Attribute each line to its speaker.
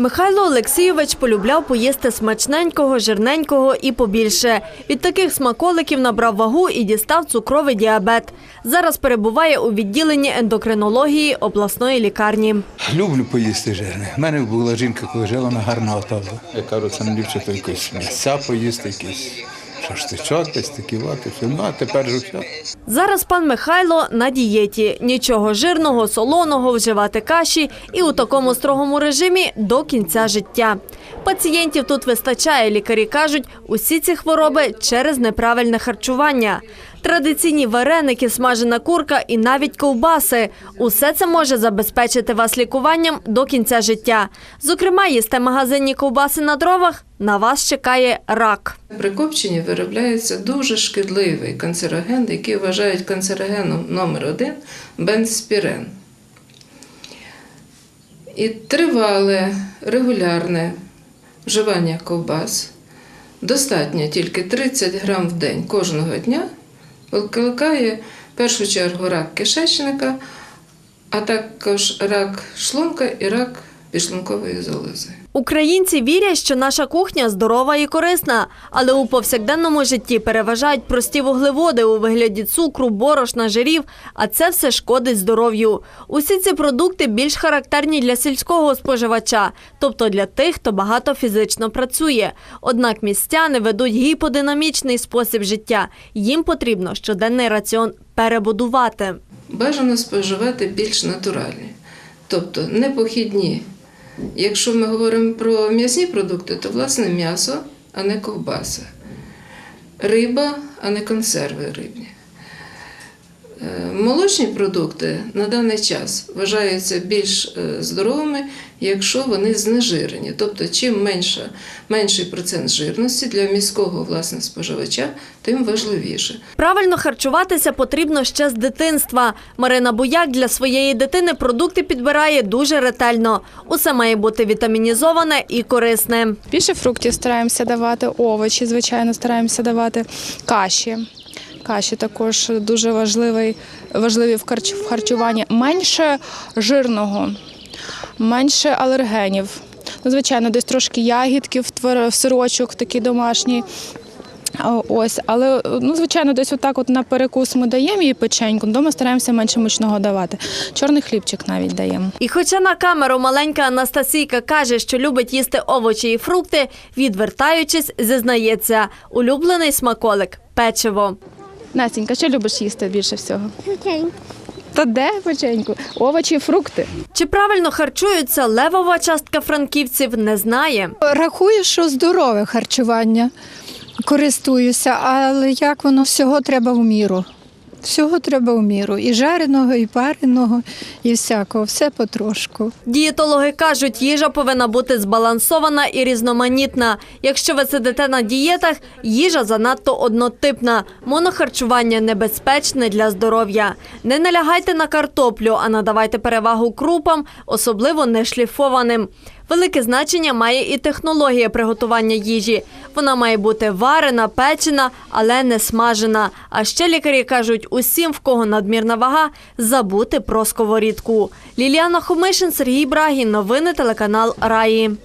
Speaker 1: Михайло Олексійович полюбляв поїсти смачненького, жирненького і побільше. Від таких смаколиків набрав вагу і дістав цукровий діабет. Зараз перебуває у відділенні ендокринології обласної лікарні.
Speaker 2: Люблю поїсти жирне. У мене була жінка, коли жила, вона гарно готова. Я кажу, це не ліпше якось м'яса поїсти, якийсь шашличок, стиківати, все. Ну, а тепер же все.
Speaker 1: Зараз пан Михайло на дієті. Нічого жирного, солоного, вживати каші і у такому строгому режимі до кінця життя. Пацієнтів тут вистачає. Лікарі кажуть, усі ці хвороби через неправильне харчування. Традиційні вареники, смажена курка і навіть ковбаси. Усе це може забезпечити вас лікуванням до кінця життя. Зокрема, їсте магазинні ковбаси на дровах, на вас чекає рак.
Speaker 3: При копченні виробляється дуже шкідливий канцероген, який вважають канцерогеном номер один бензпірен. І тривале регулярне вживання ковбас, достатньо тільки 30 грам в день кожного дня, викликає в першу чергу рак кишечника, а також рак шлунка і рак підшлункової залози.
Speaker 1: Українці вірять, що наша кухня здорова і корисна, але у повсякденному житті переважають прості вуглеводи у вигляді цукру, борошна, жирів, а це все шкодить здоров'ю. Усі ці продукти більш характерні для сільського споживача, тобто для тих, хто багато фізично працює. Однак містяни ведуть гіподинамічний спосіб життя. Їм потрібно щоденний раціон перебудувати.
Speaker 3: Бажано споживати більш натуральні, тобто не похідні. Якщо ми говоримо про м'ясні продукти, то власне м'ясо, а не ковбаса. Риба, а не консерви рибні. Е, Молочні продукти на даний час вважаються більш е, здоровими, якщо вони знежирені. Тобто, чим менше, менший процент жирності для міського власне споживача, тим важливіше.
Speaker 1: Правильно харчуватися потрібно ще з дитинства. Марина Буяк для своєї дитини продукти підбирає дуже ретельно. Усе має бути вітамінізоване і корисне.
Speaker 4: Більше фруктів стараємося давати, овочі, звичайно, стараємося давати каші. Каші також дуже важливий, важливі в харч- харчуванні. Менше жирного, менше алергенів. Ну, звичайно, десь трошки ягідків, сирочок такий домашній. Ось, але ну, звичайно, десь отак от на перекус ми даємо їй печеньку, вдома стараємося менше мучного давати. Чорний хлібчик навіть даємо.
Speaker 1: І хоча на камеру маленька Анастасійка каже, що любить їсти овочі і фрукти, відвертаючись, зізнається, улюблений смаколик печиво.
Speaker 4: Настенька, що любиш їсти більше всього? Та де печеньку? Овочі, фрукти.
Speaker 1: Чи правильно харчуються левова частка франківців, не знає.
Speaker 5: Рахую, що здорове харчування. Користуюся, але як воно всього треба в міру. Всього треба в міру. І жареного, і пареного, і всякого. Все потрошку.
Speaker 1: Дієтологи кажуть, їжа повинна бути збалансована і різноманітна. Якщо ви сидите на дієтах, їжа занадто однотипна. Монохарчування небезпечне для здоров'я. Не налягайте на картоплю, а надавайте перевагу крупам, особливо нешліфованим. Велике значення має і технологія приготування їжі. Вона має бути варена, печена, але не смажена. А ще лікарі кажуть, усім, в кого надмірна вага, забути про сковорідку. Ліліана Хомишин, Сергій Брагін. Новини телеканал Раї.